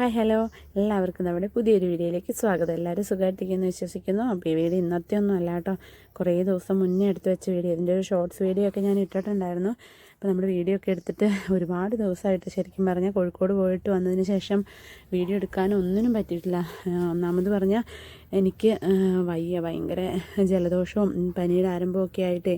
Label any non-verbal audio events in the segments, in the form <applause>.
Hi hello എല്ലാവർക്കും നമ്മുടെ പുതിയൊരു വീഡിയോയിലേക്ക് സ്വാഗതം. എല്ലാവരും സുഖമായിട്ടിരിക്കുന്നു വിശ്വസിക്കുന്നു. അപ്പോൾ ഈ വീഡിയോ ഇന്നത്തെ ഒന്നും അല്ല കേട്ടോ. കുറേ ദിവസം മുന്നേ എടുത്ത് വെച്ച വീഡിയോ. ഇതിന്റെ ഒരു ഷോർട്സ് വീഡിയോ ഒക്കെ ഞാൻ ഇട്ടിട്ടുണ്ടായിരുന്നു. അപ്പോൾ നമ്മുടെ വീഡിയോ ഒക്കെ എടുത്തിട്ട് ഒരുപാട് ദിവസമായിട്ട് ശരിക്കും പറഞ്ഞാൽ കോഴിക്കോട് പോയിട്ട് വന്നതിന് ശേഷം വീഡിയോ എടുക്കാനും ഒന്നിനും പറ്റിയിട്ടില്ല. ഒന്നാമത് പറഞ്ഞാൽ എനിക്ക് വയ്യ. ഭയങ്കര ജലദോഷവും പനിയുടെ ആരംഭമൊക്കെ ആയിട്ട്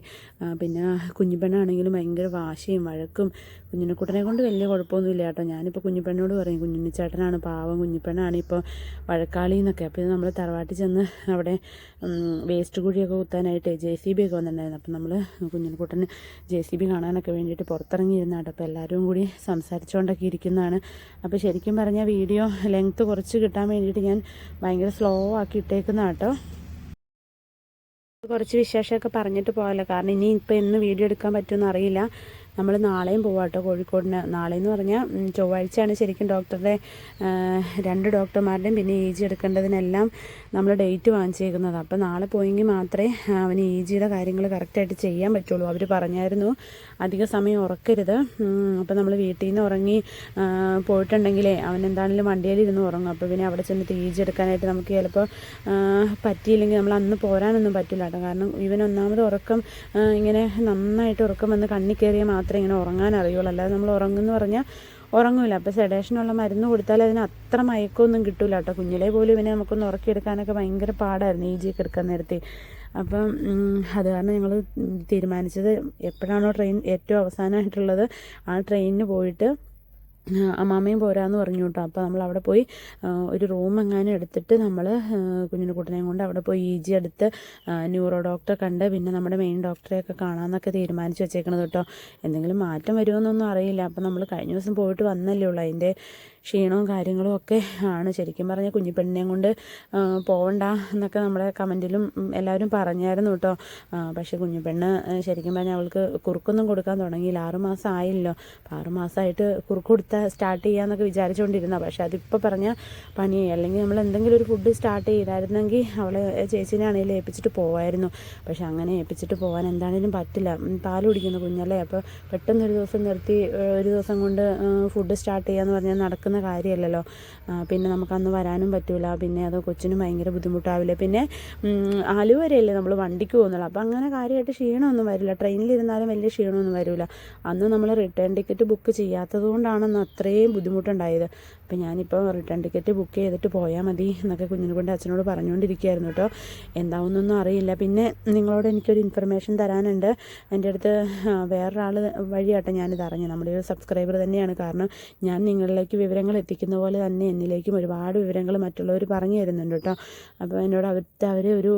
പിന്നെ കുഞ്ഞിപ്പെണ്ണാണെങ്കിലും ഭയങ്കര വാശിയും വഴക്കും. കുഞ്ഞിനെക്കുട്ടനെ കൊണ്ട് വലിയ കുഴപ്പമൊന്നുമില്ല കേട്ടോ. ഞാനിപ്പോൾ കുഞ്ഞിപ്പെണ്ണോട് പറയും കുഞ്ഞുണ്ണിച്ചേട്ടനാണ് പാവം കുഞ്ഞിപ്പെണ്ണാണ് ഇപ്പോൾ വഴക്കാളി എന്നൊക്കെ. അപ്പോൾ നമ്മൾ തറവാട്ടിൽ ചെന്ന് അവിടെ വേസ്റ്റ് കുഴിയൊക്കെ കുത്താനായിട്ട് ജെ സി ബി ഒക്കെ വന്നിട്ടുണ്ടായിരുന്നു. അപ്പോൾ നമ്മൾ കുഞ്ഞിനെക്കുട്ടന് ജെ സി ബി കാണാനൊക്കെ വേണ്ടിയിട്ട് പുറത്തിറങ്ങിയിരുന്നാട്ടോ. അപ്പോൾ എല്ലാവരും കൂടി സംസാരിച്ചുകൊണ്ടൊക്കെ ഇരിക്കുന്നതാണ്. അപ്പോൾ ശരിക്കും പറഞ്ഞാൽ വീഡിയോ ലെങ്ത്ത് കുറച്ച് കിട്ടാൻ വേണ്ടിയിട്ട് ഞാൻ ഭയങ്കര സ്ലോ ആക്കി ഇട്ടേക്കുന്ന കേട്ടോ കുറച്ച് വിശേഷമൊക്കെ പറഞ്ഞിട്ട് പോകാമല്ലോ. കാരണം ഇനി ഇപ്പോൾ എന്ന് വീഡിയോ എടുക്കാൻ പറ്റുമെന്ന് അറിയില്ല. നമ്മൾ നാളെയും പോവാം കേട്ടോ കോഴിക്കോടിന്. നാളെ എന്ന് പറഞ്ഞാൽ ചൊവ്വാഴ്ചയാണ് ശരിക്കും ഡോക്ടറുടെ രണ്ട് ഡോക്ടർമാരുടെയും പിന്നെ ഇ എടുക്കേണ്ടതിനെല്ലാം നമ്മൾ ഡേറ്റ് വാങ്ങിച്ചേക്കുന്നത്. അപ്പോൾ നാളെ പോയെങ്കിൽ മാത്രമേ അവന് ഇ ജിയുടെ കാര്യങ്ങൾ കറക്റ്റായിട്ട് ചെയ്യാൻ പറ്റുള്ളൂ. അവർ പറഞ്ഞായിരുന്നു അധിക സമയം ഉറക്കരുത്. അപ്പോൾ നമ്മൾ വീട്ടിൽ നിന്ന് ഉറങ്ങി പോയിട്ടുണ്ടെങ്കിലേ അവൻ എന്താണെങ്കിലും വണ്ടിയിലിരുന്ന് ഉറങ്ങും. അപ്പോൾ പിന്നെ അവിടെ ചെന്നിട്ട് ഇ എടുക്കാനായിട്ട് നമുക്ക് ചിലപ്പോൾ പറ്റിയില്ലെങ്കിൽ നമ്മൾ അന്ന് പോരാനൊന്നും പറ്റില്ല കേട്ടോ. കാരണം ഇവൻ ഒന്നാമത് ഉറക്കം ഇങ്ങനെ നന്നായിട്ട് ഉറക്കം വന്ന് കണ്ണി കയറിയാൽ മാത്രമേ ഇങ്ങനെ ഉറങ്ങാൻ അറിയുള്ളൂ. അല്ലാതെ നമ്മൾ ഉറങ്ങുമെന്ന് പറഞ്ഞാൽ ഉറങ്ങില്ല അപ്പോൾ സെഡേഷനുള്ള മരുന്ന് കൊടുത്താൽ അതിന് അത്ര മയക്കമൊന്നും കിട്ടില്ല കേട്ടോ. കുഞ്ഞിലെ പോലും ഇവനെ നമുക്കൊന്ന് ഉറക്കിയെടുക്കാനൊക്കെ ഭയങ്കര പാടായിരുന്നു ഈ ജിയൊക്കെ എടുക്കാൻ നേരത്തെ. അപ്പം അത് കാരണം ഞങ്ങൾ തീരുമാനിച്ചത് എപ്പോഴാണോ ട്രെയിൻ ഏറ്റവും അവസാനമായിട്ടുള്ളത് ആ ട്രെയിനിന് പോയിട്ട് അമ്മാമ്മയും പോരാന്ന് പറഞ്ഞു കേട്ടോ അപ്പോൾ നമ്മൾ അവിടെ പോയി ഒരു റൂം എങ്ങാനും എടുത്തിട്ട് നമ്മൾ കുഞ്ഞിനെ കുട്ടനെയും കൊണ്ട് അവിടെ പോയി ഇ ജി എടുത്ത് ന്യൂറോ ഡോക്ടറെ കണ്ട് പിന്നെ നമ്മുടെ മെയിൻ ഡോക്ടറെയൊക്കെ കാണാമെന്നൊക്കെ തീരുമാനിച്ച് വെച്ചേക്കണത് കേട്ടോ എന്തെങ്കിലും മാറ്റം വരുമെന്നൊന്നും അറിയില്ല. അപ്പോൾ നമ്മൾ കഴിഞ്ഞ ദിവസം പോയിട്ട് വന്നല്ലേ ഉള്ളൂ. അതിന്റെ ക്ഷീണവും കാര്യങ്ങളും ഒക്കെ ആണ്. ശരിക്കും പറഞ്ഞാൽ കുഞ്ഞിപ്പെണ്ണിനെയും കൊണ്ട് പോകണ്ട എന്നൊക്കെ നമ്മുടെ കമന്റിലും എല്ലാവരും പറഞ്ഞായിരുന്നു കേട്ടോ. പക്ഷേ കുഞ്ഞിപ്പെണ്ണ് ശരിക്കും പറഞ്ഞാൽ അവൾക്ക് കുറുക്കൊന്നും കൊടുക്കാൻ തുടങ്ങിയില്ല. ആറുമാസം ആയില്ലോ. അപ്പോൾ ആറുമാസമായിട്ട് കുറുക്ക് കൊടുത്താൽ സ്റ്റാർട്ട് ചെയ്യാമെന്നൊക്കെ വിചാരിച്ചുകൊണ്ടിരുന്ന പക്ഷേ അതിപ്പോൾ പറഞ്ഞാൽ പണിയായി അല്ലെങ്കിൽ നമ്മൾ എന്തെങ്കിലും ഒരു ഫുഡ് സ്റ്റാർട്ട് ചെയ്തായിരുന്നെങ്കിൽ അവളെ ചേച്ചീനെ ആണെങ്കിലും ഏൽപ്പിച്ചിട്ട് പോവായിരുന്നു. പക്ഷെ അങ്ങനെ ഏൽപ്പിച്ചിട്ട് പോകാൻ എന്താണേലും പറ്റില്ല. പാൽ കുടിക്കുന്ന കുഞ്ഞല്ലേ. അപ്പോൾ പെട്ടെന്നൊരു ദിവസം നിർത്തി ഒരു ദിവസം കൊണ്ട് ഫുഡ് സ്റ്റാർട്ട് ചെയ്യാന്ന് പറഞ്ഞാൽ നടക്കുന്ന നടക്കുന്ന കാര്യമല്ലല്ലോ. പിന്നെ നമുക്കന്ന് വരാനും പറ്റില്ല പിന്നെ അത് കൊച്ചിനും ഭയങ്കര ബുദ്ധിമുട്ടാവില്ല. പിന്നെ ആലുവ നമ്മൾ വണ്ടിക്ക് പോകുന്നുള്ളൂ. അപ്പോൾ അങ്ങനെ കാര്യമായിട്ട് ക്ഷീണമൊന്നും വരില്ല. ട്രെയിനിലിരുന്നാലും വലിയ ക്ഷീണമൊന്നും വരില്ല അന്ന് നമ്മൾ റിട്ടേൺ ടിക്കറ്റ് ബുക്ക് ചെയ്യാത്തത് കൊണ്ടാണെന്ന് അത്രയും ബുദ്ധിമുട്ടുണ്ടായത്. അപ്പം ഞാനിപ്പോൾ റിട്ടേൺ ടിക്കറ്റ് ബുക്ക് ചെയ്തിട്ട് പോയാൽ മതി എന്നൊക്കെ കുഞ്ഞിനെ കൊണ്ട് അച്ഛനോട് പറഞ്ഞുകൊണ്ടിരിക്കുകയായിരുന്നു കേട്ടോ. എന്താവുന്നൊന്നും അറിയില്ല. പിന്നെ നിങ്ങളോട് എനിക്കൊരു ഇൻഫർമേഷൻ തരാനുണ്ട്. എന്റെ അടുത്ത് വേറൊരാൾ വഴിയാട്ടെ ഞാനിത് അറിഞ്ഞു നമ്മുടെ ഒരു സബ്സ്ക്രൈബർ തന്നെയാണ് കാരണം ഞാൻ നിങ്ങളിലേക്ക് വിവരങ്ങൾ എത്തിക്കുന്ന പോലെ തന്നെ എന്നിലേക്കും ഒരുപാട് വിവരങ്ങൾ മറ്റുള്ളവർ പറഞ്ഞു തരുന്നുണ്ട് കേട്ടോ. അപ്പോൾ എന്നോട് അവരുടെ അവർ ഒരു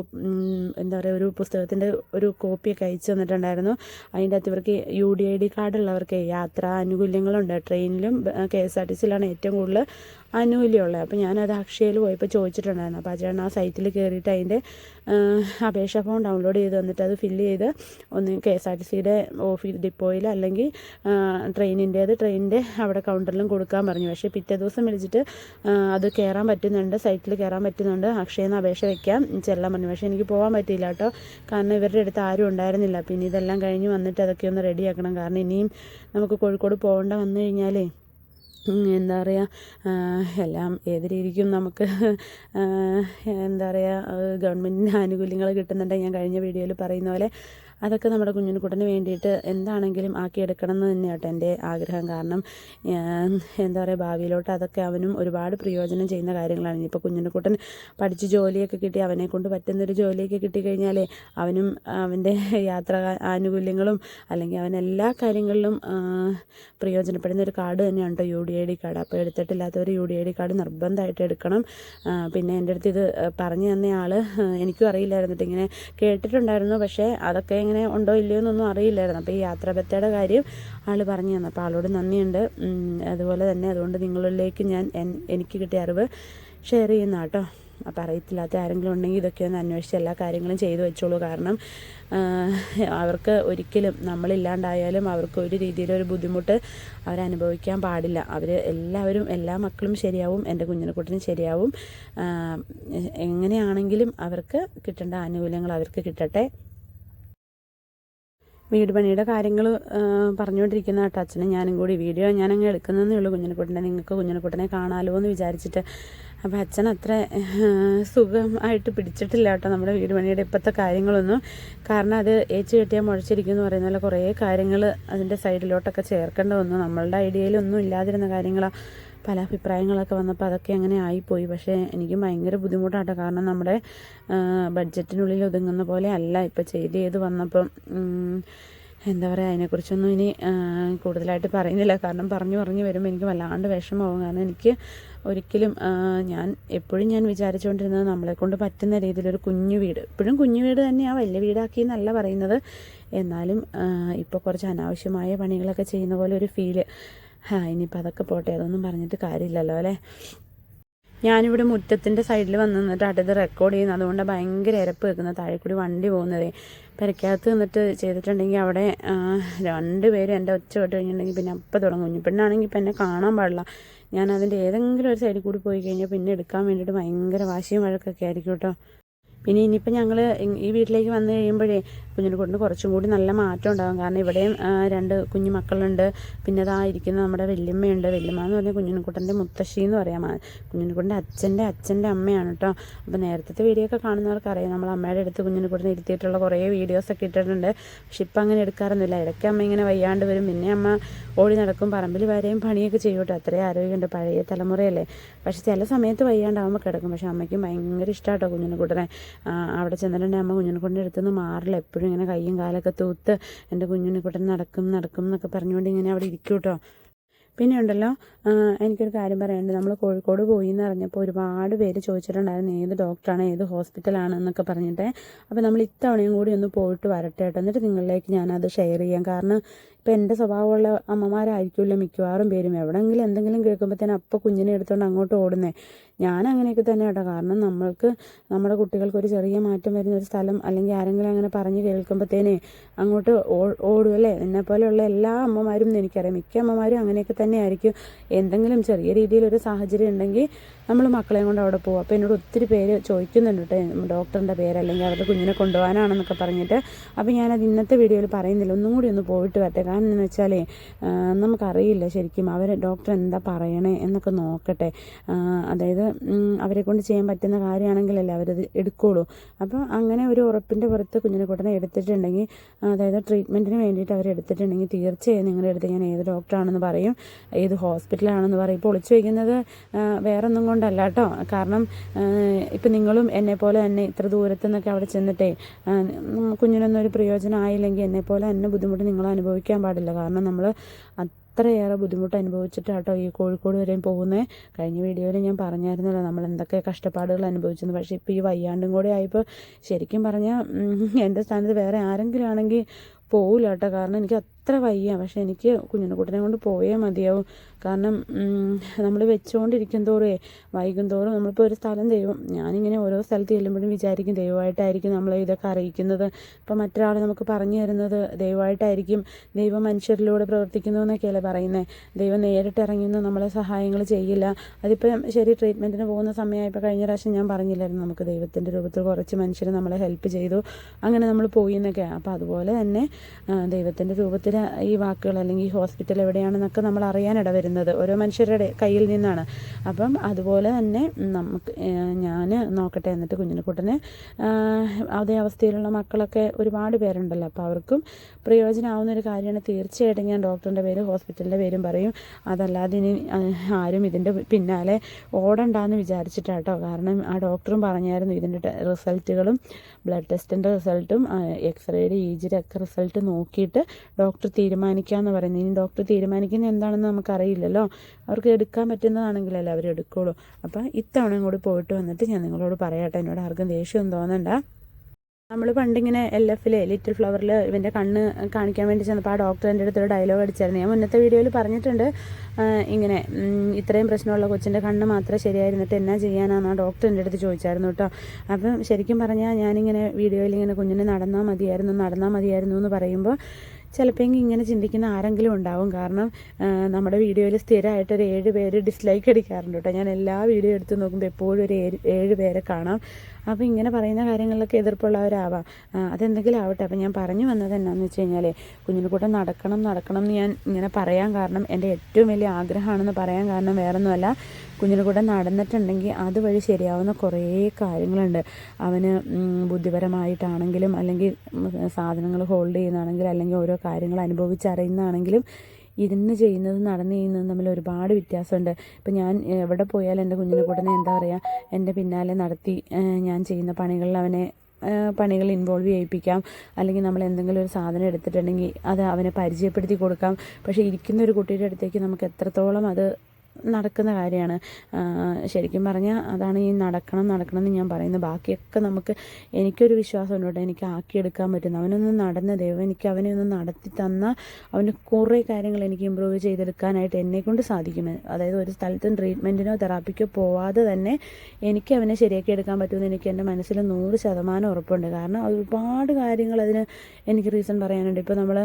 എന്താ പറയുക ഒരു പുസ്തകത്തിന്റെ ഒരു കോപ്പിയൊക്കെ അയച്ചു തന്നിട്ടുണ്ടായിരുന്നു. അതിന്റെ അകത്ത് ഇവർക്ക് യു ഡി ഐ ഡി കാർഡുള്ളവർക്ക് യാത്രാ ആനുകൂല്യങ്ങളുണ്ട്. ട്രെയിനിലും കെ എസ് ആർ ടി സിയിലാണ് ഏറ്റവും കൂടുതൽ ആനുകൂല്യമുള്ളത്. അപ്പോൾ ഞാനത് അക്ഷയയിൽ പോയപ്പോൾ ചോദിച്ചിട്ടുണ്ടായിരുന്നു. അപ്പോൾ ചേട്ടൻ ആ സൈറ്റിൽ കയറിയിട്ട് അതിന്റെ അപേക്ഷ ഫോം ഡൗൺലോഡ് ചെയ്ത് വന്നിട്ട് അത് ഫില്ല് ചെയ്ത് ഒന്ന് കെ എസ് ആർ ടി സിയുടെ ഓഫീസ് ഡിപ്പോയിൽ അല്ലെങ്കിൽ ട്രെയിനിന്റേത് ട്രെയിനിന്റെ അവിടെ കൗണ്ടറിലും കൊടുക്കാൻ പറഞ്ഞു. പക്ഷേ പിറ്റേ ദിവസം വിളിച്ചിട്ട് അത് കയറാൻ പറ്റുന്നുണ്ട് സൈറ്റിൽ കയറാൻ പറ്റുന്നുണ്ട് അക്ഷയിൽ നിന്ന് അപേക്ഷ വയ്ക്കാം ചെല്ലാൻ പറഞ്ഞു. പക്ഷേ എനിക്ക് പോകാൻ പറ്റിയില്ല കേട്ടോ. കാരണം ഇവരുടെ അടുത്ത് ആരും ഉണ്ടായിരുന്നില്ല. പിന്നെ ഇതെല്ലാം കഴിഞ്ഞ് വന്നിട്ട് അതൊക്കെ ഒന്ന് റെഡിയാക്കണം കാരണം ഇനിയും നമുക്ക് കോഴിക്കോട് പോകേണ്ട വന്നു കഴിഞ്ഞാലേ എന്താ പറയുക എല്ലാം ഏത് രീതിക്കും നമുക്ക് എന്താ പറയുക ഗവൺമെന്റിന്റെ ആനുകൂല്യങ്ങൾ കിട്ടുന്നുണ്ടെങ്കിൽ ഞാൻ കഴിഞ്ഞ വീഡിയോയിൽ പറയുന്ന പോലെ അതൊക്കെ നമ്മുടെ കുഞ്ഞിൻകുട്ടന് വേണ്ടിയിട്ട് എന്താണെങ്കിലും ആക്കിയെടുക്കണം എന്ന് തന്നെയാട്ടോ എന്റെ ആഗ്രഹം. കാരണം എന്താ പറയുക ഭാവിയിലോട്ട് അതൊക്കെ അവനും ഒരുപാട് പ്രയോജനം ചെയ്യുന്ന കാര്യങ്ങളാണ്. ഇനിയിപ്പോൾ കുഞ്ഞിൻകുട്ടൻ പഠിച്ച് ജോലിയൊക്കെ കിട്ടി അവനെ കൊണ്ട് പറ്റുന്നൊരു ജോലിയൊക്കെ കിട്ടിക്കഴിഞ്ഞാൽ അവനും അവന്റെ യാത്ര ആനുകൂല്യങ്ങളും അല്ലെങ്കിൽ അവൻ എല്ലാ കാര്യങ്ങളിലും പ്രയോജനപ്പെടുന്ന ഒരു കാർഡ് തന്നെയാണ് കേട്ടോ U D I D card. അപ്പോൾ എടുത്തിട്ടില്ലാത്തവർ U D I D card നിർബന്ധമായിട്ട് എടുക്കണം. പിന്നെ എന്റെ അടുത്ത് ഇത് പറഞ്ഞു തന്ന എനിക്കും അറിയില്ലായിരുന്നിട്ട് ഇങ്ങനെ കേട്ടിട്ടുണ്ടായിരുന്നു. പക്ഷേ അതൊക്കെ ഇങ്ങനെ ഉണ്ടോ ഇല്ലയോ എന്നൊന്നും അറിയില്ലായിരുന്നു. അപ്പോൾ ഈ യാത്രാബത്തയുടെ കാര്യം ആൾ പറഞ്ഞു തന്നു. അപ്പോൾ ആളോട് നന്ദിയുണ്ട്. അതുപോലെ തന്നെ അതുകൊണ്ട് നിങ്ങളിലേക്ക് ഞാൻ എനിക്ക് കിട്ടിയ അറിവ് ഷെയർ ചെയ്യുന്ന കേട്ടോ. അപ്പം അറിയത്തില്ലാത്ത ആരെങ്കിലും ഉണ്ടെങ്കിൽ ഇതൊക്കെ ഒന്ന് അന്വേഷിച്ച് എല്ലാ കാര്യങ്ങളും ചെയ്തു വെച്ചോളൂ. കാരണം അവർക്ക് ഒരിക്കലും നമ്മളില്ലാണ്ടായാലും അവർക്ക് ഒരു രീതിയിലൊരു ബുദ്ധിമുട്ട് അവരനുഭവിക്കാൻ പാടില്ല. അവർ എല്ലാവരും എല്ലാ മക്കളും ശരിയാവും. എന്റെ കുഞ്ഞിനെക്കുട്ടിനും ശരിയാവും. എങ്ങനെയാണെങ്കിലും അവർക്ക് കിട്ടേണ്ട ആനുകൂല്യങ്ങൾ അവർക്ക് കിട്ടട്ടെ. വീട് പണിയുടെ കാര്യങ്ങൾ പറഞ്ഞുകൊണ്ടിരിക്കുന്ന കേട്ടോ അച്ഛനും ഞാനും കൂടി. വീഡിയോ ഞാനങ്ങ് എടുക്കുന്നതേ ഉള്ളൂ. കുഞ്ഞിനെക്കുട്ടനെ നിങ്ങൾക്ക് കുഞ്ഞിനെക്കുട്ടനെ കാണാമല്ലോ എന്ന് വിചാരിച്ചിട്ട്. അപ്പോൾ അച്ഛൻ അത്ര സുഖമായിട്ട് പിടിച്ചിട്ടില്ല കേട്ടോ നമ്മുടെ വീട് പണിയുടെ ഇപ്പോഴത്തെ കാര്യങ്ങളൊന്നും. കാരണം അത് ഏച്ച് കെട്ടിയാൽ മുഴച്ചിരിക്കും എന്ന് പറയുന്ന പോലെ കുറേ കാര്യങ്ങൾ അതിന്റെ സൈഡിലോട്ടൊക്കെ ചേർക്കേണ്ട വന്നു. നമ്മളുടെ ഐഡിയയിലൊന്നും ഇല്ലാതിരുന്ന കാര്യങ്ങളാണ് പല അഭിപ്രായങ്ങളൊക്കെ വന്നപ്പോൾ അതൊക്കെ അങ്ങനെ ആയിപ്പോയി. പക്ഷേ എനിക്ക് ഭയങ്കര ബുദ്ധിമുട്ടാട്ടോ. കാരണം നമ്മുടെ ബഡ്ജറ്റിനുള്ളിൽ ഒതുങ്ങുന്ന പോലെ അല്ല ഇപ്പോൾ ചെയ്ത് ചെയ്ത് വന്നപ്പം. എന്താ പറയുക അതിനെക്കുറിച്ചൊന്നും ഇനി കൂടുതലായിട്ട് പറയുന്നില്ല. കാരണം പറഞ്ഞു പറഞ്ഞു വരുമ്പോൾ എനിക്ക് വല്ലാണ്ട് വിഷമമാവും. കാരണം എനിക്ക് ഒരിക്കലും ഞാൻ എപ്പോഴും ഞാൻ വിചാരിച്ചുകൊണ്ടിരുന്നത് നമ്മളെക്കൊണ്ട് പറ്റുന്ന രീതിയിലൊരു കുഞ്ഞു വീട് ഇപ്പോഴും കുഞ്ഞു വീട് തന്നെയാണ് വലിയ വീടാക്കി എന്നല്ല പറയുന്നത്. എന്നാലും ഇപ്പോൾ കുറച്ച് അനാവശ്യമായ പണികളൊക്കെ ചെയ്യുന്ന പോലെ ഒരു ഫീൽ. ആ ഇനിയിപ്പോൾ അതൊക്കെ പോട്ടെ അതൊന്നും പറഞ്ഞിട്ട് കാര്യമില്ലല്ലോ അല്ലേ? ഞാനിവിടെ മുറ്റത്തിന്റെ സൈഡിൽ വന്ന് നിന്നിട്ട് അടുത്ത് റെക്കോർഡ് ചെയ്യുന്നത് അതുകൊണ്ട് ഭയങ്കര ഇരപ്പ് വെക്കുന്നത് താഴെ കൂടി വണ്ടി പോകുന്നതേ. പെരക്കകത്ത് നിന്നിട്ട് ചെയ്തിട്ടുണ്ടെങ്കിൽ അവിടെ രണ്ട് പേരും എന്റെ ഒച്ച കേട്ട് കഴിഞ്ഞിട്ടുണ്ടെങ്കിൽ പിന്നെ അപ്പം തുടങ്ങും. കുഞ്ഞിപ്പെണ്ണാണെങ്കിൽ ഇപ്പം എന്നെ കാണാൻ പാടില്ല. ഞാൻ അതിന്റെ ഏതെങ്കിലും ഒരു സൈഡിൽ കൂടി പോയി കഴിഞ്ഞാൽ പിന്നെ എടുക്കാൻ വേണ്ടിയിട്ട് ഭയങ്കര വാശിയും വഴക്കൊക്കെ ആയിരിക്കും കേട്ടോ. പിന്നെ ഇനിയിപ്പോൾ ഞങ്ങൾ ഈ വീട്ടിലേക്ക് വന്നു കഴിയുമ്പോഴേ കുഞ്ഞിനെക്കൊണ്ട് കുറച്ചും കൂടി നല്ല മാറ്റം ഉണ്ടാകും. കാരണം ഇവിടെയും രണ്ട് കുഞ്ഞു മക്കളുണ്ട്. പിന്നെ അതാ ഇരിക്കുന്ന നമ്മുടെ വല്യമ്മയുണ്ട്. വല്യമ്മ എന്ന് പറഞ്ഞാൽ കുഞ്ഞിനെക്കുട്ടന്റെ മുത്തശ്ശി എന്ന് പറയാം. കുഞ്ഞിനെക്കുട്ടന്റെ അച്ഛന്റെ അച്ഛന്റെ അമ്മയാണ് കേട്ടോ അപ്പോൾ നേരത്തെ വീഡിയോ ഒക്കെ കാണുന്നവർക്ക് അറിയാം നമ്മൾ അമ്മയുടെ അടുത്ത് കുഞ്ഞിനെക്കുട്ടനെ ഇരുത്തിയിട്ടുള്ള കുറേ വീഡിയോസൊക്കെ ഇട്ടിട്ടുണ്ട്. പക്ഷെ ഇപ്പം അങ്ങനെ എടുക്കാറൊന്നുമില്ല. ഇടയ്ക്ക് അമ്മ ഇങ്ങനെ വയ്യാണ്ട് വരും. പിന്നെ അമ്മ ഓടി നടക്കും. പറമ്പിൽ വരെയും പണിയൊക്കെ ചെയ്യും കേട്ടോ അത്രയും ആരോഗ്യമുണ്ട്. പഴയ തലമുറയല്ലേ. പക്ഷെ ചില സമയത്ത് വയ്യാണ്ടാവുമ്പോൾ കിടക്കും. പക്ഷെ അമ്മയ്ക്കും ഭയങ്കര ഇഷ്ടമാട്ടോ കുഞ്ഞിനെക്കുട്ടനെ. അവിടെ ചെന്നിട്ടുണ്ടെങ്കിൽ അമ്മ കുഞ്ഞിനെക്കുട്ടന്റെ അടുത്തുനിന്ന് മാറില്ല. എപ്പോഴും എപ്പോഴും ഇങ്ങനെ കൈയും കാലൊക്കെ തൂത്ത് എന്റെ കുഞ്ഞിനെ കൂട്ടൻ നടക്കും നടക്കും എന്നൊക്കെ പറഞ്ഞുകൊണ്ട് ഇങ്ങനെ അവിടെ ഇരിക്കും കേട്ടോ. പിന്നെ ഉണ്ടല്ലോ എനിക്കൊരു കാര്യം പറയാനുണ്ട്. നമ്മൾ കോഴിക്കോട് പോയി എന്ന് അറിഞ്ഞപ്പോൾ ഒരുപാട് പേര് ചോദിച്ചിട്ടുണ്ടായിരുന്നു ഏത് ഡോക്ടറാണ് ഏത് ഹോസ്പിറ്റലാണ് എന്നൊക്കെ പറഞ്ഞിട്ട്. അപ്പോൾ നമ്മൾ ഇത്തവണയും കൂടി ഒന്ന് പോയിട്ട് വരട്ടെ കേട്ടോ. എന്നിട്ട് നിങ്ങളിലേക്ക് ഞാനത് ഷെയർ ചെയ്യാം. കാരണം ഇപ്പം എന്റെ സ്വഭാവമുള്ള അമ്മമാരായിരിക്കുമല്ലോ മിക്കവാറും പേരും. എവിടെയെങ്കിലും എന്തെങ്കിലും കേൾക്കുമ്പോഴത്തേനും അപ്പോൾ കുഞ്ഞിനെ എടുത്തുകൊണ്ട് അങ്ങോട്ട് ഓടുന്നേ. ഞാൻ അങ്ങനെയൊക്കെ തന്നെ കേട്ടോ. കാരണം നമ്മൾക്ക് നമ്മുടെ കുട്ടികൾക്ക് ഒരു ചെറിയ മാറ്റം വരുന്ന ഒരു സ്ഥലം അല്ലെങ്കിൽ ആരെങ്കിലും അങ്ങനെ പറഞ്ഞ് കേൾക്കുമ്പോഴത്തേനേ അങ്ങോട്ട് ഓടും അല്ലേ? എന്നെ പോലെയുള്ള എല്ലാ അമ്മമാരും എനിക്കറിയാം. മിക്ക അമ്മമാരും അങ്ങനെയൊക്കെ തന്നെ ആയിരിക്കും എന്തെങ്കിലും ചെറിയ രീതിയിലൊരു സാഹചര്യം ഉണ്ടെങ്കിൽ നമ്മൾ മക്കളെയും കൊണ്ട് അവിടെ പോകും അപ്പോൾ എന്നോട് ഒത്തിരി പേര് ചോദിക്കുന്നുണ്ട് കേട്ടോ ഡോക്ടറിന്റെ പേര് അല്ലെങ്കിൽ അവരുടെ കുഞ്ഞിനെ കൊണ്ടുപോകാനാണെന്നൊക്കെ പറഞ്ഞിട്ട്. അപ്പോൾ ഞാനത് ഇന്നത്തെ വീഡിയോയിൽ പറയുന്നില്ല. ഒന്നും കൂടി ഒന്ന് പോയിട്ട് വരട്ടെ. കാരണം എന്ന് വെച്ചാലേ നമുക്കറിയില്ല ശരിക്കും അവർ ഡോക്ടർ എന്താ പറയണേ എന്നൊക്കെ നോക്കട്ടെ. അതായത് അവരെ കൊണ്ട് ചെയ്യാൻ പറ്റുന്ന കാര്യമാണെങ്കിലല്ലേ അവരത് എടുക്കുകയുള്ളൂ അപ്പോൾ അങ്ങനെ ഒരു ഉറപ്പിന്റെ പുറത്ത് കുഞ്ഞിനെ കൂട്ടനെ എടുത്തിട്ടുണ്ടെങ്കിൽ അതായത് ട്രീറ്റ്മെന്റിന് വേണ്ടിയിട്ട് അവർ എടുത്തിട്ടുണ്ടെങ്കിൽ തീർച്ചയായും നിങ്ങളുടെ അടുത്ത് ഞാൻ ഏത് ഡോക്ടറാണെന്ന് പറയും ഏത് ഹോസ്പിറ്റലാണെന്ന് പറയും. ഇപ്പോൾ ഒളിച്ചു വയ്ക്കുന്നത് വേറെ ഒന്നും കൊണ്ടല്ല കേട്ടോ. കാരണം ഇപ്പം നിങ്ങളും എന്നെ പോലെ തന്നെ ഇത്ര ദൂരത്തു നിന്നൊക്കെ അവിടെ ചെന്നിട്ടേ കുഞ്ഞിനൊന്നും ഒരു പ്രയോജനം ആയില്ലെങ്കിൽ എന്നെ പോലെ തന്നെ ബുദ്ധിമുട്ട് നിങ്ങൾ അനുഭവിക്കാൻ പാടില്ല. കാരണം നമ്മൾ അത്രയേറെ ബുദ്ധിമുട്ട് അനുഭവിച്ചിട്ടാട്ടോ ഈ കോഴിക്കോട് വരെയും പോകുന്നത് കഴിഞ്ഞ വീഡിയോയിൽ ഞാൻ പറഞ്ഞായിരുന്നല്ലോ നമ്മൾ എന്തൊക്കെ കഷ്ടപ്പാടുകൾ അനുഭവിച്ചെന്ന്. പക്ഷേ ഇപ്പോൾ ഈ വയ്യാണ്ടും കൂടെ ആയപ്പോൾ ശരിക്കും പറഞ്ഞാൽ എന്റെ സ്ഥാനത്ത് വേറെ ആരെങ്കിലും ആണെങ്കിൽ പോകില്ല കേട്ടോ കാരണം എനിക്ക് അത്ര വയ്യ. പക്ഷെ എനിക്ക് കുഞ്ഞിനെ കൊണ്ട് പോയേ മതിയാവും. കാരണം നമ്മൾ വെച്ചുകൊണ്ടിരിക്കും തോറേ വൈകും തോറും നമ്മളിപ്പോൾ ഒരു സ്ഥലം ദൈവം ഞാനിങ്ങനെ ഓരോ സ്ഥലത്ത് ചെല്ലുമ്പോഴും വിചാരിക്കും ദൈവമായിട്ടായിരിക്കും നമ്മളെ ഇതൊക്കെ അറിയിക്കുന്നത്. ഇപ്പം മറ്റൊരാൾ നമുക്ക് പറഞ്ഞു തരുന്നത് ദൈവമായിട്ടായിരിക്കും ദൈവം മനുഷ്യരിലൂടെ പ്രവർത്തിക്കുന്നു എന്നൊക്കെയല്ലേ പറയുന്നത് ദൈവം നേരിട്ട് ഇറങ്ങിയൊന്നും നമ്മളെ സഹായങ്ങൾ ചെയ്യില്ല. അതിപ്പം ശരി ട്രീറ്റ്മെന്റിന് പോകുന്ന സമയമായപ്പോൾ കഴിഞ്ഞ പ്രാവശ്യം ഞാൻ പറഞ്ഞില്ലായിരുന്നു നമുക്ക് ദൈവത്തിന്റെ രൂപത്തിൽ കുറച്ച് മനുഷ്യർ നമ്മളെ ഹെൽപ്പ് ചെയ്തു. അങ്ങനെ നമ്മൾ പോയി എന്നൊക്കെ. അപ്പോൾ അതുപോലെ തന്നെ ദൈവത്തിന്റെ രൂപത്തിൽ ഈ വാക്കുകൾ അല്ലെങ്കിൽ ഹോസ്പിറ്റൽ എവിടെയാണെന്നൊക്കെ നമ്മൾ അറിയാനിട വരുന്നത് ഓരോ മനുഷ്യരുടെ കയ്യിൽ നിന്നാണ്. അപ്പം അതുപോലെ തന്നെ നമുക്ക് ഞാൻ നോക്കട്ടെ എന്നിട്ട് കുഞ്ഞിനെക്കുട്ടന് അതേ അവസ്ഥയിലുള്ള മക്കളൊക്കെ ഒരുപാട് പേരുണ്ടല്ലോ. അപ്പോൾ അവർക്കും പ്രയോജനമാവുന്ന ഒരു കാര്യമാണ്. തീർച്ചയായിട്ടും ഞാൻ ഡോക്ടറിന്റെ പേര് ഹോസ്പിറ്റലിന്റെ പേരും പറയും. അതല്ലാതെ ഇനി ആരും ഇതിന്റെ പിന്നാലെ ഓടണ്ടെന്ന് വിചാരിച്ചിട്ടാട്ടോ. കാരണം ആ ഡോക്ടറും പറഞ്ഞായിരുന്നു ഇതിന്റെ റിസൾട്ടുകളും ബ്ലഡ് ടെസ്റ്റിന്റെ റിസൾട്ടും എക്സ്റേയുടെ ഇ ജിയുടെ ഒക്കെ റിസൾട്ട് നോക്കിയിട്ട് ഡോക്ടർ തീരുമാനിക്കുക എന്ന് പറയുന്നത്. ഇനി ഡോക്ടർ തീരുമാനിക്കുന്നത് എന്താണെന്ന് നമുക്കറിയില്ലല്ലോ. അവർക്ക് എടുക്കാൻ പറ്റുന്നതാണെങ്കിലല്ലേ അവർ എടുക്കുകയുള്ളൂ അപ്പോൾ ഇത്തവണയും കൂടി പോയിട്ട് വന്നിട്ട് ഞാൻ നിങ്ങളോട് പറയാട്ടെ എന്നോട് ആർക്കും ദേഷ്യമൊന്നും തോന്നണ്ട. നമ്മൾ പണ്ടിങ്ങനെ എൽ എഫിൽ ലിറ്റിൽ ഫ്ലവറിൽ ഇവന്റെ കണ്ണ് കാണിക്കാൻ വേണ്ടി ചെന്നപ്പോൾ ആ ഡോക്ടർ എന്റെ അടുത്തൊരു ഡയലോഗ് അടിച്ചായിരുന്നു. ഞാൻ മുന്നത്തെ വീഡിയോയിൽ പറഞ്ഞിട്ടുണ്ട് ഇങ്ങനെ ഇത്രയും പ്രശ്നമുള്ള കൊച്ചിന്റെ കണ്ണ് മാത്രമേ ശരിയായിരുന്നിട്ട് എന്നാ ചെയ്യാനാണ് ആ ഡോക്ടർ എന്റെ അടുത്ത് ചോദിച്ചായിരുന്നു കേട്ടോ. അപ്പം ശരിക്കും പറഞ്ഞാൽ ഞാനിങ്ങനെ വീഡിയോയിൽ ഇങ്ങനെ കുഞ്ഞിനെ നടന്നാൽ മതിയായിരുന്നു നടന്നാൽ മതിയായിരുന്നു എന്ന് പറയുമ്പോൾ ചിലപ്പോൾ ഇങ്ങനെ ചിന്തിക്കുന്ന ആരെങ്കിലും ഉണ്ടാവും. കാരണം നമ്മുടെ വീഡിയോയിൽ സ്ഥിരമായിട്ട് ഒരു ഏഴ് പേര് ഡിസ്ലൈക്ക് അടിക്കാറുണ്ട് കേട്ടോ ഞാൻ എല്ലാ വീഡിയോ എടുത്ത് നോക്കുമ്പോൾ എപ്പോഴും ഒരു ഏഴ് ഏഴ് പേരെ കാണാം. അപ്പോൾ ഇങ്ങനെ പറയുന്ന കാര്യങ്ങളിലൊക്കെ എതിർപ്പുള്ളവരാവാം. അതെന്തെങ്കിലും ആവട്ടെ. അപ്പോൾ ഞാൻ പറഞ്ഞു വന്നത് എന്നാന്ന് വെച്ച് കഴിഞ്ഞാൽ കുഞ്ഞിനെ കൂടെ നടക്കണം നടക്കണം എന്ന് ഞാൻ ഇങ്ങനെ പറയാൻ കാരണം എന്റെ ഏറ്റവും വലിയ ആഗ്രഹമാണെന്ന് പറയാൻ കാരണം വേറൊന്നുമല്ല. കുഞ്ഞിനെ കൂടെ നടന്നിട്ടുണ്ടെങ്കിൽ അതുവഴി ശരിയാവുന്ന കുറേ കാര്യങ്ങളുണ്ട്. അവന് ബുദ്ധിപരമായിട്ടാണെങ്കിലും അല്ലെങ്കിൽ സാധനങ്ങൾ ഹോൾഡ് ചെയ്യുന്നതാണെങ്കിലും അല്ലെങ്കിൽ ഓരോ കാര്യങ്ങൾ അനുഭവിച്ചറിയുന്നതാണെങ്കിലും ഇരുന്ന് ചെയ്യുന്നത് നടന്ന് ചെയ്യുന്നതും തമ്മിൽ ഒരുപാട് വ്യത്യാസമുണ്ട്. ഇപ്പം ഞാൻ എവിടെ പോയാലും എന്റെ കുഞ്ഞിനെ കൂടെ എന്താ പറയുക എന്റെ പിന്നാലെ നടത്തി ഞാൻ ചെയ്യുന്ന പണികളിൽ അവനെ പണികൾ ഇൻവോൾവ് ചെയ്യിപ്പിക്കാം. അല്ലെങ്കിൽ നമ്മൾ എന്തെങ്കിലും ഒരു സാധനം എടുത്തിട്ടുണ്ടെങ്കിൽ അത് അവനെ പരിചയപ്പെടുത്തി കൊടുക്കാം. പക്ഷേ ഇരിക്കുന്ന ഒരു കുട്ടിയുടെ അടുത്തേക്ക് നമുക്ക് എത്രത്തോളം അത് നടക്കുന്ന കാര്യമാണ്. ശരിക്കും പറഞ്ഞാൽ അതാണ് ഈ നടക്കണം നടക്കണം എന്ന് ഞാൻ പറയുന്നത്. ബാക്കിയൊക്കെ നമുക്ക് എനിക്കൊരു വിശ്വാസമുണ്ട് കേട്ടോ. എനിക്ക് ആക്കിയെടുക്കാൻ പറ്റുന്നു അവനൊന്ന് നടന്ന ദൈവം എനിക്ക് അവനെ ഒന്ന് നടത്തി തന്ന അവന് കുറേ കാര്യങ്ങൾ എനിക്ക് ഇമ്പ്രൂവ് ചെയ്തെടുക്കാനായിട്ട് എന്നെക്കൊണ്ട് സാധിക്കും. അതായത് ഒരു സ്ഥലത്തും ട്രീറ്റ്മെന്റിനോ തെറാപ്പിക്കോ പോവാതെ തന്നെ എനിക്ക് അവനെ ശരിയാക്കി എടുക്കാൻ പറ്റുമെന്ന് എനിക്ക് എന്റെ മനസ്സിൽ നൂറ് ശതമാനം ഉറപ്പുണ്ട്. കാരണം ഒരുപാട് കാര്യങ്ങൾ അതിന് എനിക്ക് റീസൺ പറയാനുണ്ട്. ഇപ്പോൾ നമ്മൾ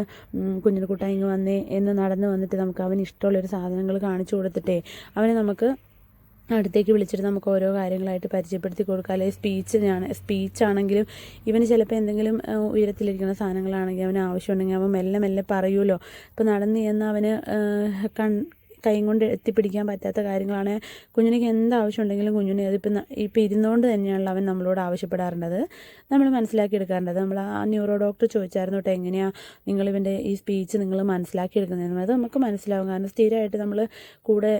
കുഞ്ഞിനെ കുട്ടായി വന്നേ എന്ന് നടന്ന് വന്നിട്ട് നമുക്ക് അവന് ഇഷ്ടമുള്ളൊരു സാധനങ്ങൾ കാണിച്ചു കൊടുത്തിട്ടേ അവനെ നമുക്ക് അടുത്തേക്ക് വിളിച്ചിട്ട് നമുക്ക് ഓരോ കാര്യങ്ങളായിട്ട് പരിചയപ്പെടുത്തി കൊടുക്കുക അല്ലെങ്കിൽ സ്പീച്ച് സ്പീച്ചാണെങ്കിലും ഇവന് ചിലപ്പോൾ എന്തെങ്കിലും ഉയരത്തിലിരിക്കുന്ന സാധനങ്ങളാണെങ്കിൽ അവന് ആവശ്യമുണ്ടെങ്കിൽ അവൻ മെല്ലെ മെല്ലെ പറയുമല്ലോ. ഇപ്പോൾ നടന്ന് ചെന്ന് അവന് കൺ കൈ കൊണ്ട് എത്തിപ്പിടിക്കാൻ പറ്റാത്ത കാര്യങ്ങളാണ് കുഞ്ഞിനേക്ക് എന്ത് ആവശ്യമുണ്ടെങ്കിലും കുഞ്ഞിനെ അതിപ്പോൾ ഇപ്പോൾ ഇരുന്നുകൊണ്ട് തന്നെയാണല്ലോ അവൻ നമ്മളോട് ആവശ്യപ്പെടാറുണ്ടത്. നമ്മൾ മനസ്സിലാക്കി എടുക്കാറുണ്ട് നമ്മൾ ആ ന്യൂറോ ഡോക്ടർ ചോദിച്ചായിരുന്നു കേട്ടോ എങ്ങനെയാണ് നിങ്ങൾ ഈ സ്പീച്ച് നിങ്ങൾ മനസ്സിലാക്കി എടുക്കുന്നതെന്ന് അത് നമുക്ക് മനസ്സിലാവും. കാരണം സ്ഥിരമായിട്ട് നമ്മൾ കൂടെ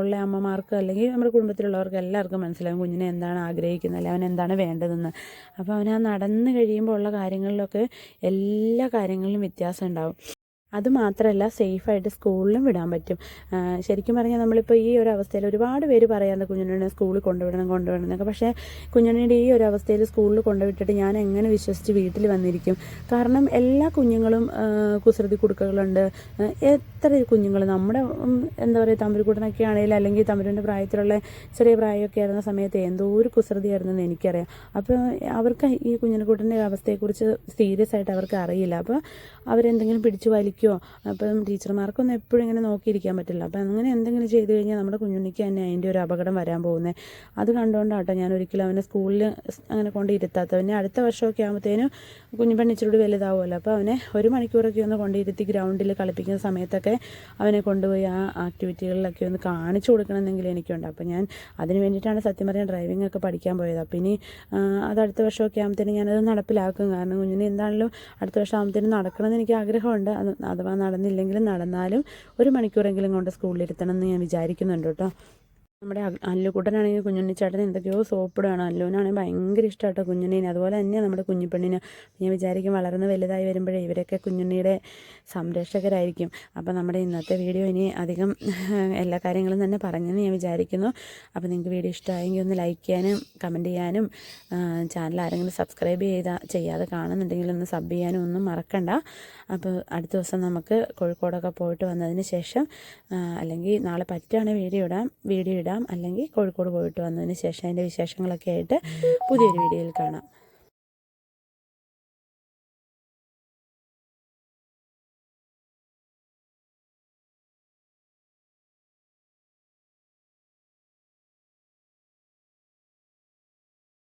ഉള്ള അമ്മമാർക്ക് അല്ലെങ്കിൽ നമ്മുടെ കുടുംബത്തിലുള്ളവർക്ക് എല്ലാവർക്കും മനസ്സിലാവും കുഞ്ഞിനെ എന്താണ് ആഗ്രഹിക്കുന്നത് അല്ലെങ്കിൽ അവൻ എന്താണ് വേണ്ടതെന്ന്. അപ്പോൾ അവൻ ആ നടന്നു കഴിയുമ്പോൾ ഉള്ള കാര്യങ്ങളിലൊക്കെ എല്ലാ കാര്യങ്ങളിലും വ്യത്യാസം ഉണ്ടാവും. അത് മാത്രമല്ല സേഫായിട്ട് സ്കൂളിലും വിടാൻ പറ്റും. ശരിക്കും പറഞ്ഞാൽ നമ്മളിപ്പോൾ ഈ ഒരു അവസ്ഥയിൽ ഒരുപാട് പേര് പറയാറുണ്ട് കുഞ്ഞുണ്ണിനെ സ്കൂളിൽ കൊണ്ടുവിടണം കൊണ്ടുവിടണം എന്നൊക്കെ. പക്ഷേ കുഞ്ഞുണ്ണിയുടെ ഈ ഒരു അവസ്ഥയിൽ സ്കൂളിൽ കൊണ്ടുവിട്ടിട്ട് ഞാൻ എങ്ങനെ വിശ്വസിച്ച് വീട്ടിൽ വന്നിരിക്കും? കാരണം എല്ലാ കുഞ്ഞുങ്ങളും കുസൃതി കുടുക്കകളുണ്ട്. എത്ര കുഞ്ഞുങ്ങൾ നമ്മുടെ എന്താ പറയുക തമ്പുരുക്കുട്ടനൊക്കെ ആണെങ്കിലും അല്ലെങ്കിൽ തമ്പുരന്റെ പ്രായത്തിലുള്ള ചെറിയ പ്രായമൊക്കെ ആയിരുന്ന സമയത്ത് എന്തോ ഒരു കുസൃതിയായിരുന്നെന്ന് എനിക്കറിയാം. അപ്പോൾ അവർക്ക് ഈ കുഞ്ഞിനെക്കുട്ടന്റെ അവസ്ഥയെക്കുറിച്ച് സീരിയസ് ആയിട്ട് അവർക്ക് അറിയില്ല. അപ്പോൾ അവരെന്തെങ്കിലും പിടിച്ചു വലിക്കുമോ അപ്പം ടീച്ചർമാർക്കൊന്നും എപ്പോഴും ഇങ്ങനെ നോക്കിയിരിക്കാൻ പറ്റില്ല. അപ്പം അങ്ങനെ എന്തെങ്കിലും ചെയ്തു കഴിഞ്ഞാൽ നമ്മുടെ കുഞ്ഞുണ്ണിക്ക് തന്നെ അതിന്റെ ഒരു അപകടം വരാൻ പോകുന്നത് അത് കണ്ടുകൊണ്ടാട്ടോ ഞാൻ ഒരിക്കലും അവനെ സ്കൂളിൽ അങ്ങനെ കൊണ്ട് ഇരുത്താത്തത്. പിന്നെ അടുത്ത വർഷമൊക്കെ ആകുമ്പോഴത്തേനും കുഞ്ഞു പെണ്ണിച്ചിലൂടെ വലുതാവുമല്ലോ. അപ്പോൾ അവനെ ഒരു മണിക്കൂറൊക്കെ ഒന്ന് കൊണ്ടിരുത്തി ഗ്രൗണ്ടിൽ കളിപ്പിക്കുന്ന സമയത്തൊക്കെ അവനെ കൊണ്ടുപോയി ആ ആക്ടിവിറ്റികളിലൊക്കെ ഒന്ന് കാണിച്ചു കൊടുക്കണമെന്നെങ്കിലും എനിക്കുണ്ട്. അപ്പോൾ ഞാൻ അതിന് വേണ്ടിയിട്ടാണ് സത്യം പറഞ്ഞാൽ ഡ്രൈവിംഗ് ഒക്കെ പഠിക്കാൻ പോയത്. അപ്പം ഇനി അത് അടുത്ത വർഷമൊക്കെ ആകുമ്പോഴത്തേനും ഞാനത് നടപ്പിലാക്കും. കാരണം കുഞ്ഞിന് എന്താണല്ലോ അടുത്ത വർഷം ആകുമ്പോഴത്തേനും നടക്കണമെന്ന് എനിക്ക് ആഗ്രഹമുണ്ട്. അത് അഥവാ നടന്നില്ലെങ്കിലും നടന്നാലും ഒരു മണിക്കൂറെങ്കിലും കൊണ്ട് സ്കൂളിലിരുത്തണം എന്ന് ഞാൻ വിചാരിക്കുന്നുണ്ട് കേട്ടോ. നമ്മുടെ അല്ലുക്കുട്ടനാണെങ്കിൽ കുഞ്ഞുണ്ണിച്ചേട്ടന് എന്തൊക്കെയോ സോപ്പിടുകയാണ്. അല്ലുവിനാണെങ്കിൽ ഭയങ്കര ഇഷ്ടമാട്ടോ കുഞ്ഞുണ്ണീനെ. അതുപോലെ തന്നെ നമ്മുടെ കുഞ്ഞിപ്പെണ്ണിന്. ഞാൻ വിചാരിക്കും വളർന്ന് വലുതായി വരുമ്പോഴേ ഇവരൊക്കെ കുഞ്ഞുണ്ണിയുടെ സംരക്ഷകരായിരിക്കും. അപ്പോൾ നമ്മുടെ ഇന്നത്തെ വീഡിയോ ഇനി അധികം <laughs> എല്ലാ കാര്യങ്ങളും തന്നെ പറഞ്ഞെന്ന് ഞാൻ വിചാരിക്കുന്നു. അപ്പോൾ നിങ്ങൾക്ക് വീഡിയോ ഇഷ്ടമായെങ്കിൽ ഒന്ന് ലൈക്ക് ചെയ്യാനും കമന്റ് ചെയ്യാനും ചാനൽ ആരെങ്കിലും സബ്സ്ക്രൈബ് ചെയ്താൽ ചെയ്യാതെ കാണുന്നുണ്ടെങ്കിൽ ഒന്ന് സബ് ചെയ്യാനും ഒന്നും മറക്കണ്ട. അപ്പോൾ അടുത്ത ദിവസം നമുക്ക് കോഴിക്കോടൊക്കെ പോയിട്ട് വന്നതിന് ശേഷം അല്ലെങ്കിൽ നാളെ പറ്റുകയാണെങ്കിൽ വീഡിയോ ഇടാം. വീഡിയോ ഇടാം. അല്ലെങ്കിൽ കോഴിക്കോട് പോയിട്ട് വന്നതിന് ശേഷം അതിന്റെ വിശേഷങ്ങളൊക്കെ ആയിട്ട് പുതിയൊരു വീഡിയോയിൽ കാണാം.